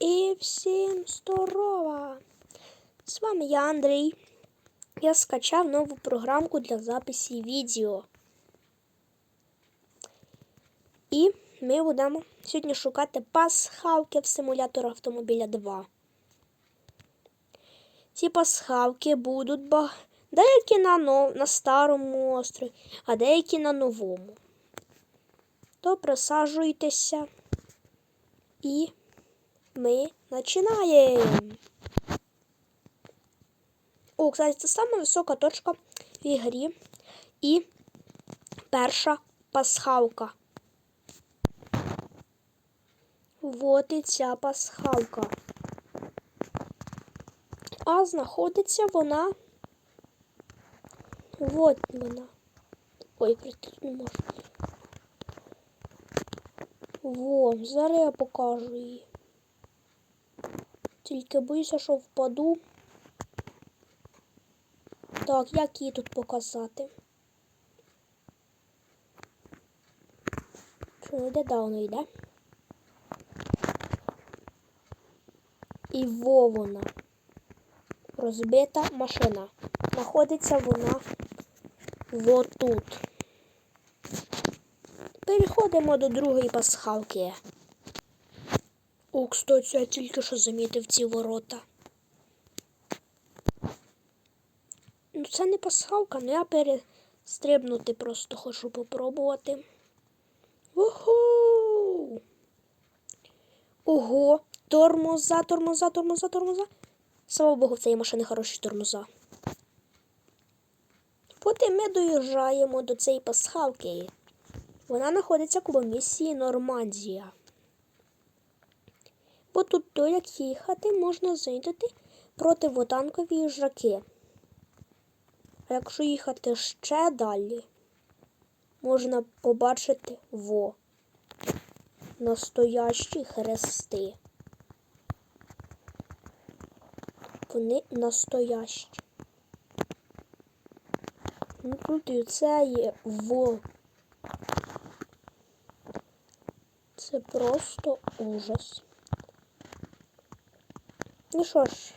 І всім здорова! З вами я Андрій. Я скачав нову програмку для запису відео. І ми будемо сьогодні шукати пасхалки в симулятор автомобіля 2. Ці пасхалки будуть ба... деякі на, нов... на старому острові, а деякі на новому. То присаджуйтеся і ми починаємо. О, кстати, це сама висока точка в ігрі. І перша пасхалка. Вот і ця пасхалка. А знаходиться вона. Вот вона. Ой, прийти не можу. Во, зараз я покажу її. Тільки боюся, що впаду. Так, як її тут показати? Що йде, да, воно йде. І во вона. Розбита машина. Знаходиться вона вот тут. Переходимо до другої пасхалки. О, кстати, я тільки що замітив ці ворота. Ну, це не пасхалка, але я перестрибнути просто хочу попробувати. Уху! Ого! Тормоза, тормоза, тормоза, тормоза. Слава Богу, в цієї машини хороші тормоза. Потім ми доїжджаємо до цієї пасхалки. Вона знаходиться коло місії Нормандія. Бо тут то, як їхати, можна знайти противотанкові їжаки. А якщо їхати ще далі, можна побачити во настоящі хрести. Вони настоящі. Ну тут і це є во. Це просто ужас. Ну що ж,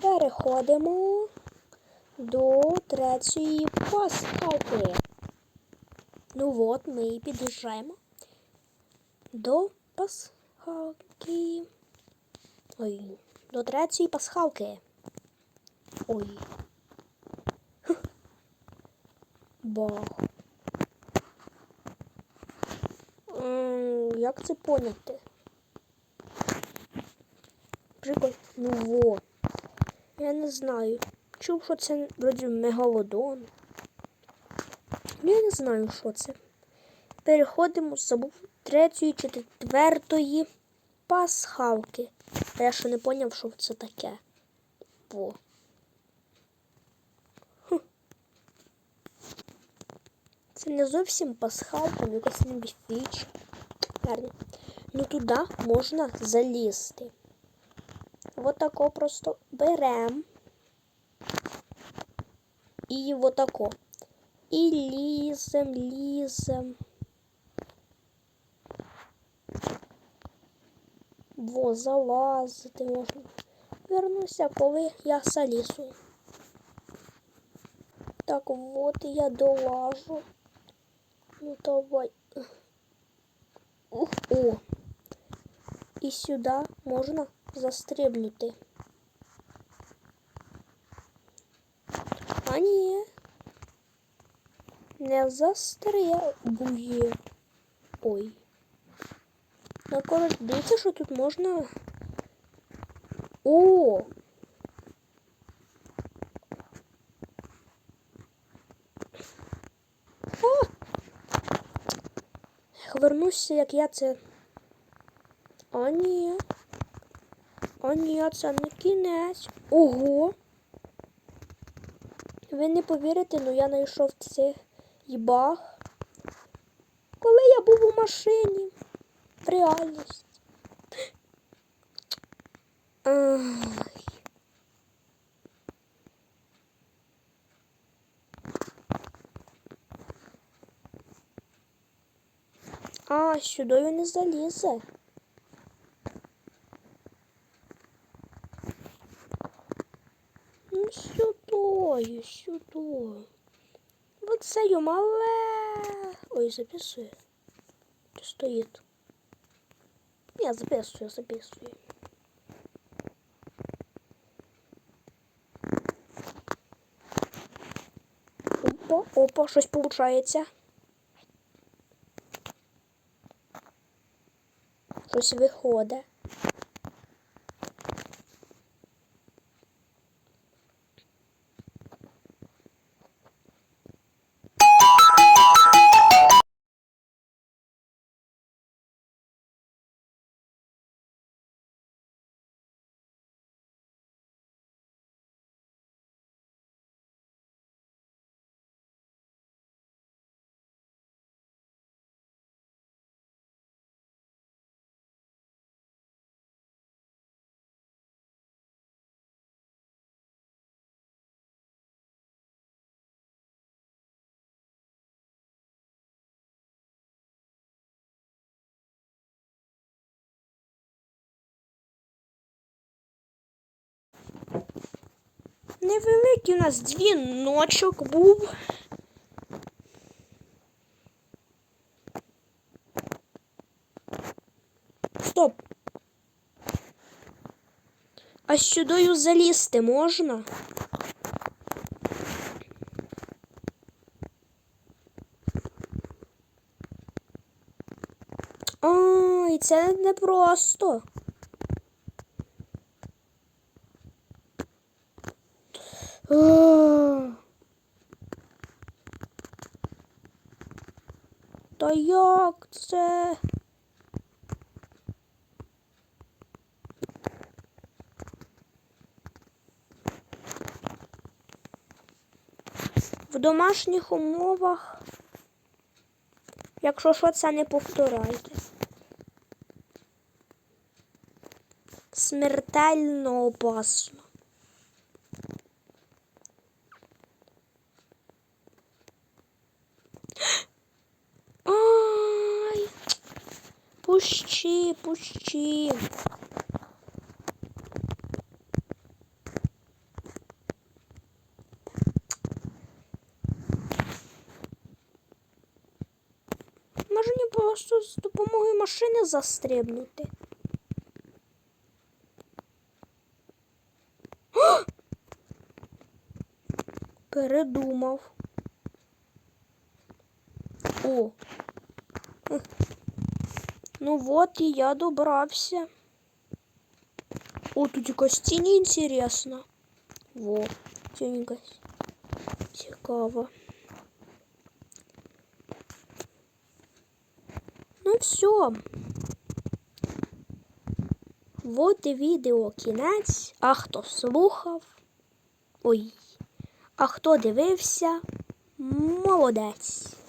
переходимо до третьої пасхалки. Ну от, ми і під'їжджаємо до пасхалки. Ой, до третьої пасхалки. Ой. Бах. Як це поняти? Прикольно. Ну во. Я не знаю. Чув, що це вроді мегалодон. Ну, я не знаю, що це. Переходимо забув третьої чи четвертої пасхалки. А я ще не поняв, що це таке. Во. Це не зовсім пасхалка, якась небіфіч. Ну туди можна залізти. Вот тако просто берем. І вот тако. І лізем, лізем. Во, залазити можна. Вернуся, коли я залізу. Так, вот я долажу. Ну давай. Ух, о. І сюди можна застрибнути. А ні. Не застрибує. Ой. Ну, коротше, дивіться, що тут можна. О! А! Вернуся, як я це. А ні. А ні, це не кінець. Ого. Ви не повірите, але я знайшов цей баг. Коли я був у машині. В реальність. Ай. А, сюди він не залізе. Сюди, сюди. Оце й мале. Ой, записує. Чи стоїть? Я записую, записую. Опа, опа, щось получається. Щось виходить. Невеликий у нас дзвіночок був. Стоп. А сюдою залізти можна? І це не просто. А. Та як це? В домашніх умовах, якщо що, це не повторяйте. Смертельно опасно. Ай, пущи, пущи. Може мені просто з допомогою машини застрибнути. Передумав. О. Ну вот і я добрався. О, тут якась тінь інтересна. Во, тінь якась. Цікаво. Ну все. Вот і відео кінець. А хто слухав? Ой. А хто дивився? Молодець.